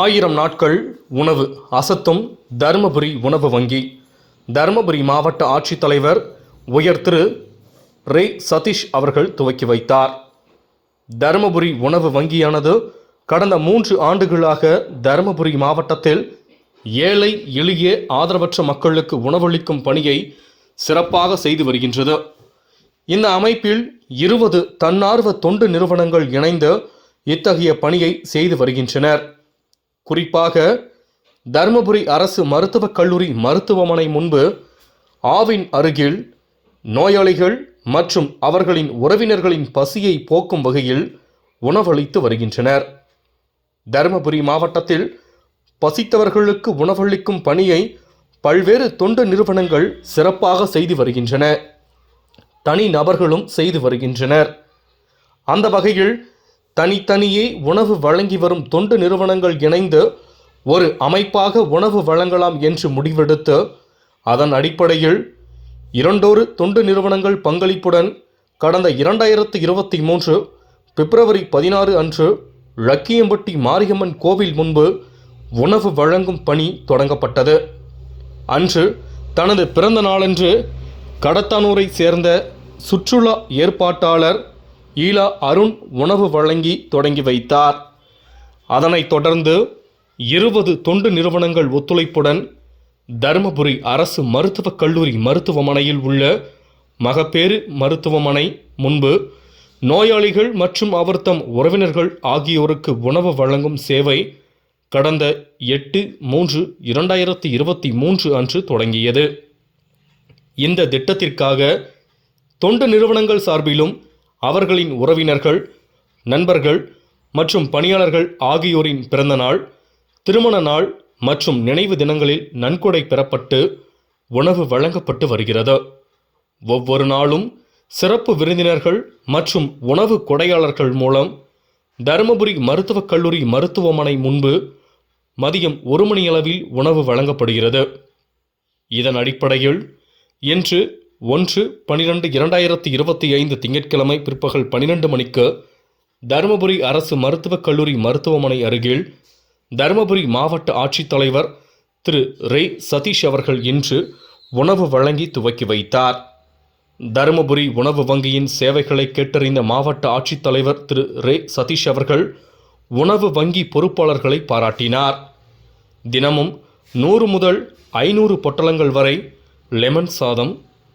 ஆயிரம் நாட்கள் உணவு அசத்தும் தருமபுரி உணவு வங்கி. தருமபுரி மாவட்ட ஆட்சித்தலைவர் உயர் திரு ரே. சதீஷ் அவர்கள் துவக்கி வைத்தார். தருமபுரி உணவு வங்கியானது கடந்த மூன்று ஆண்டுகளாக தருமபுரி மாவட்டத்தில் ஏழை எளிய ஆதரவற்ற மக்களுக்கு உணவளிக்கும் பணியை சிறப்பாக செய்து வருகின்றது. இந்த அமைப்பில் இருபது தன்னார்வ தொண்டு நிறுவனங்கள் இணைந்து இத்தகைய பணியை செய்து வருகின்றனர். குறிப்பாக தருமபுரி அரசு மருத்துவக் கல்லூரி மருத்துவமனை முன்பு ஆவின் அருகில் நோயாளிகள் மற்றும் அவர்களின் உறவினர்களின் பசியை போக்கும் வகையில் உணவளித்து வருகின்றனர். தருமபுரி மாவட்டத்தில் பசித்தவர்களுக்கு உணவளிக்கும் பணியை பல்வேறு தொண்டு நிறுவனங்கள் சிறப்பாக செய்து வருகின்றன. தனி நபர்களும் செய்து வருகின்றனர். அந்த வகையில் தனித்தனியே உணவு வழங்கி வரும் தொண்டு நிறுவனங்கள் இணைந்து ஒரு அமைப்பாக உணவு வழங்கலாம் என்று முடிவெடுத்து அதன் அடிப்படையில் இரண்டொரு தொண்டு நிறுவனங்கள் பங்களிப்புடன் கடந்த இரண்டாயிரத்து இருபத்தி மூன்று பிப்ரவரி பதினாறு அன்று லக்கியம்பட்டி மாரியம்மன் கோவில் முன்பு உணவு வழங்கும் பணி தொடங்கப்பட்டது. அன்று தனது பிறந்த நாளன்று கடத்தானூரை சேர்ந்த சுற்றுலா ஏற்பாட்டாளர் ஈலா அருண் உணவு வழங்கி தொடங்கி வைத்தார். அதனைத் தொடர்ந்து இருபது தொண்டு நிறுவனங்கள் ஒத்துழைப்புடன் தருமபுரி அரசு மருத்துவக் கல்லூரி மருத்துவமனையில் உள்ள மகப்பேறு மருத்துவமனை முன்பு நோயாளிகள் மற்றும் அவர்தம் உறவினர்கள் ஆகியோருக்கு உணவு வழங்கும் சேவை கடந்த எட்டு மூன்று இரண்டாயிரத்தி இருபத்தி மூன்று அன்று தொடங்கியது. இந்த திட்டத்திற்காக தொண்டு நிறுவனங்கள் சார்பிலும் அவர்களின் உறவினர்கள் நண்பர்கள் மற்றும் பணியாளர்கள் ஆகியோரின் பிறந்தநாள் திருமண நாள் மற்றும் நினைவு தினங்களில் நன்கொடை பெறப்பட்டு உணவு வழங்கப்பட்டு வருகிறது. ஒவ்வொரு நாளும் சிறப்பு விருந்தினர்கள் மற்றும் உணவு கொடையாளர்கள் மூலம் தருமபுரி மருத்துவக் கல்லூரி மருத்துவமனை முன்பு மதியம் ஒரு மணியளவில் உணவு வழங்கப்படுகிறது. இதன் அடிப்படையில் இன்று ஒன்று பனிரெண்டு இரண்டாயிரத்தி இருபத்தி ஐந்து திங்கட்கிழமை பிற்பகல் பனிரெண்டு மணிக்கு தருமபுரி அரசு மருத்துவக் கல்லூரி மருத்துவமனை அருகில் தருமபுரி மாவட்ட ஆட்சித்தலைவர் திரு ரே சதீஷ் அவர்கள் இன்று உணவு வழங்கி துவக்கி வைத்தார். தருமபுரி உணவு வங்கியின் சேவைகளை கேட்டறிந்த மாவட்ட ஆட்சித்தலைவர் திரு ரே சதீஷ் அவர்கள் உணவு வங்கி பொறுப்பாளர்களை பாராட்டினார். தினமும் நூறு முதல் ஐநூறு பொட்டலங்கள் வரை லெமன் சாதம்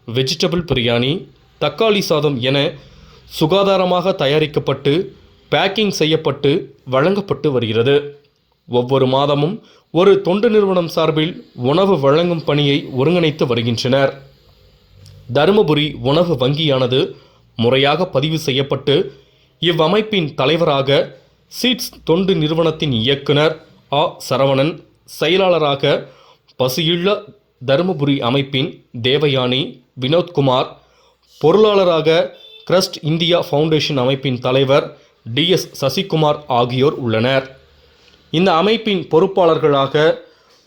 வெஜிடபிள் பிரியாணி தக்காளி சாதம் என சுகாதாரமாக தயாரிக்கப்பட்டு பேக்கிங் செய்யப்பட்டு வழங்கப்பட்டு வருகிறது. ஒவ்வொரு மாதமும் ஒரு தொண்டு நிறுவனம் சார்பில் உணவு வழங்கும் பணியை ஒருங்கிணைத்து வருகின்றனர். தருமபுரி உணவு வங்கியானது முறையாக பதிவு செய்யப்பட்டு இவ்வமைப்பின் தலைவராக சீட்ஸ் தொண்டு நிறுவனத்தின் இயக்குனர் ஆ. சரவணன் செயலாளராக பசியுள்ள தருமபுரி அமைப்பின் தேவயானி வினோத்குமார் பொருளாளராக கிரஸ்ட் இந்தியா ஃபவுண்டேஷன் அமைப்பின் தலைவர் டிஎஸ் சசிகுமார் ஆகியோர் உள்ளனர். இந்த அமைப்பின் பொறுப்பாளர்களாக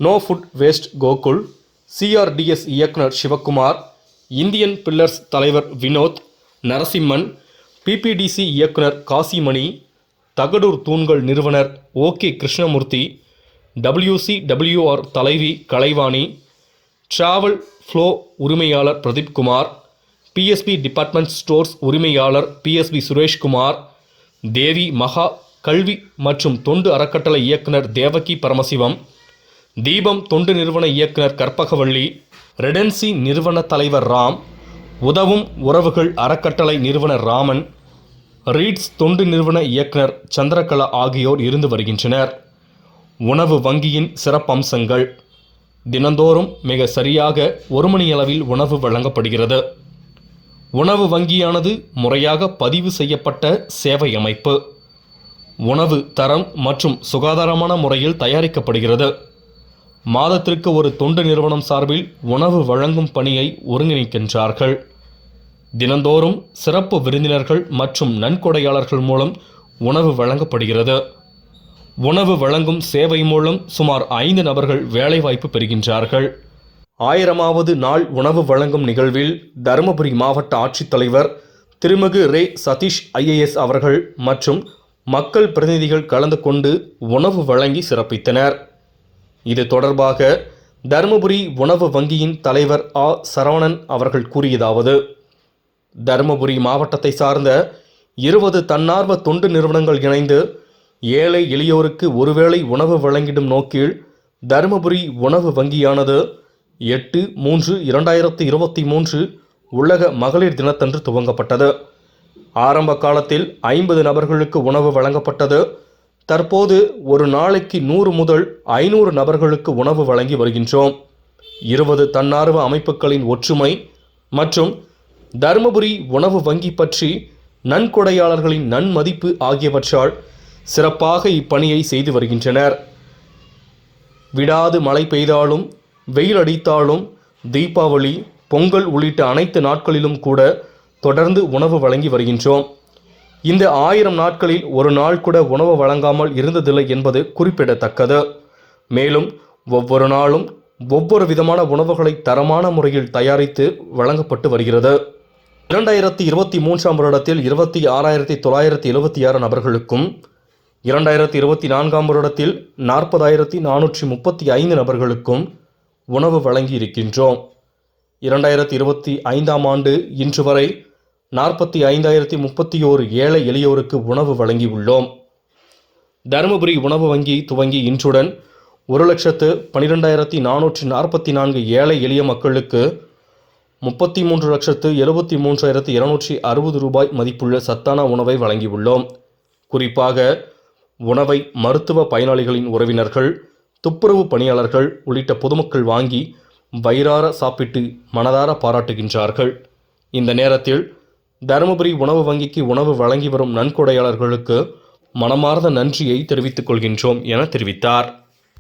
no food waste Gokul CRDS இயக்குனர் சிவக்குமார் இந்தியன் பில்லர்ஸ் தலைவர் வினோத் நரசிம்மன் பிபிடிசி இயக்குனர் காசிமணி தகடூர் தூண்கள் நிறுவனர் ஓகே கிருஷ்ணமூர்த்தி டபிள்யூசி டபிள்யூஆர் தலைவி கலைவாணி டிராவல் ஃப்ளோ உரிமையாளர் பிரதீப்குமார் பிஎஸ்பி டிபார்ட்மெண்ட் ஸ்டோர்ஸ் உரிமையாளர் பிஎஸ்பி சுரேஷ்குமார் தேவி மகா கல்வி மற்றும் தொண்டு அறக்கட்டளை இயக்குனர் தேவகி பரமசிவம் தீபம் தொண்டு நிறுவன இயக்குனர் கற்பகவள்ளி ரெடன்சி நிறுவன தலைவர் ராம் உதவும் உறவுகள் அறக்கட்டளை நிறுவனர் ராமன் ரீட்ஸ் தொண்டு நிறுவன இயக்குனர் சந்திரகலா ஆகியோர் இருந்து வருகின்றனர். உணவு வங்கியின் சிறப்பம்சங்கள் தினந்தோறும் மிக சரியாக ஒரு மணியளவில் உணவு வழங்கப்படுகிறது. உணவு வங்கியானது முறையாக பதிவு செய்யப்பட்ட சேவை அமைப்பு. உணவு தரம் மற்றும் சுகாதாரமான முறையில் தயாரிக்கப்படுகிறது. மாதத்திற்கு ஒரு தொண்டு நிறுவனம் சார்பில் உணவு வழங்கும் பணியை ஒருங்கிணைக்கின்றார்கள். தினந்தோறும் சிறப்பு விருந்தினர்கள் மற்றும் நன்கொடையாளர்கள் மூலம் உணவு வழங்கப்படுகிறது. உணவு வழங்கும் சேவை மூலம் சுமார் ஐந்து நபர்கள் வேலைவாய்ப்பு பெறுகின்றார்கள். ஆயிரமாவது நாள் உணவு வழங்கும் நிகழ்வில் தருமபுரி மாவட்ட ஆட்சித்தலைவர் திருமிகு ரே. சதீஷ் ஐஏஎஸ் அவர்கள் மற்றும் மக்கள் பிரதிநிதிகள் கலந்து கொண்டு உணவு வழங்கி சிறப்பித்தனர். இது தொடர்பாக தருமபுரி உணவு வங்கியின் தலைவர் ஆ. சரவணன் அவர்கள் கூறியதாவது தருமபுரி மாவட்டத்தை சார்ந்த இருபது தன்னார்வ தொண்டு நிறுவனங்கள் இணைந்து ஏழை எளியோருக்கு ஒருவேளை உணவு வழங்கிடும் நோக்கில் தருமபுரி உணவு வங்கியானது எட்டு மூன்று இரண்டாயிரத்தி இருபத்தி மூன்று உலக மகளிர் தினத்தன்று துவங்கப்பட்டது. ஆரம்ப காலத்தில் ஐம்பது நபர்களுக்கு உணவு வழங்கப்பட்டது. தற்போது ஒரு நாளைக்கு நூறு முதல் ஐநூறு நபர்களுக்கு உணவு வழங்கி வருகின்றோம். இருபது தன்னார்வ அமைப்புகளின் ஒற்றுமை மற்றும் தருமபுரி உணவு வங்கி பற்றி நன்கொடையாளர்களின் நன்மதிப்பு ஆகியவற்றால் சிறப்பாக இப்பணியை செய்து வருகின்றனர். விடாது மழை பெய்தாலும் வெயில் அடித்தாலும் தீபாவளி பொங்கல் உள்ளிட்ட அனைத்து நாட்களிலும் கூட தொடர்ந்து உணவு வழங்கி வருகின்றோம். இந்த ஆயிரம் நாட்களில் ஒரு நாள் கூட உணவு வழங்காமல் இருந்ததில்லை என்பது குறிப்பிடத்தக்கது. மேலும் ஒவ்வொரு நாளும் ஒவ்வொரு விதமான உணவுகளை தரமான முறையில் தயாரித்து வழங்கப்பட்டு வருகிறது. இரண்டாயிரத்தி இருபத்தி மூன்றாம் வருடத்தில் இருபத்தி ஆறாயிரத்தி தொள்ளாயிரத்தி எழுபத்தி ஆறு நபர்களுக்கும் இரண்டாயிரத்தி இருபத்தி நான்காம் வருடத்தில் நாற்பதாயிரத்தி நானூற்றி முப்பத்தி ஐந்து நபர்களுக்கும் உணவு வழங்கி இருக்கின்றோம் இரண்டாயிரத்தி இருபத்தி ஐந்தாம் ஆண்டு இன்று வரை நாற்பத்தி ஐந்தாயிரத்தி முப்பத்தி ஓரு ஏழை எளியோருக்கு உணவு வழங்கியுள்ளோம். தருமபுரி உணவு வங்கி துவங்கி இன்றுடன் ஒரு லட்சத்து பனிரெண்டாயிரத்தி நானூற்றி நாற்பத்தி நான்கு ஏழை எளிய மக்களுக்கு முப்பத்தி மூன்று லட்சத்து எழுபத்தி மூன்றாயிரத்து இருநூற்றி அறுபது ரூபாய் மதிப்புள்ள சத்தான உணவை வழங்கியுள்ளோம். குறிப்பாக உணவை மருத்துவ பயனாளிகளின் உறவினர்கள் துப்புரவு பணியாளர்கள் உள்ளிட்ட பொதுமக்கள் வாங்கி வயிறார சாப்பிட்டு மனதார பாராட்டுகின்றார்கள். இந்த நேரத்தில் தருமபுரி உணவு வங்கிக்கு உணவு வழங்கி வரும் நன்கொடையாளர்களுக்கு மனமார்ந்த நன்றியை தெரிவித்துக் கொள்கின்றோம் என தெரிவித்தார்.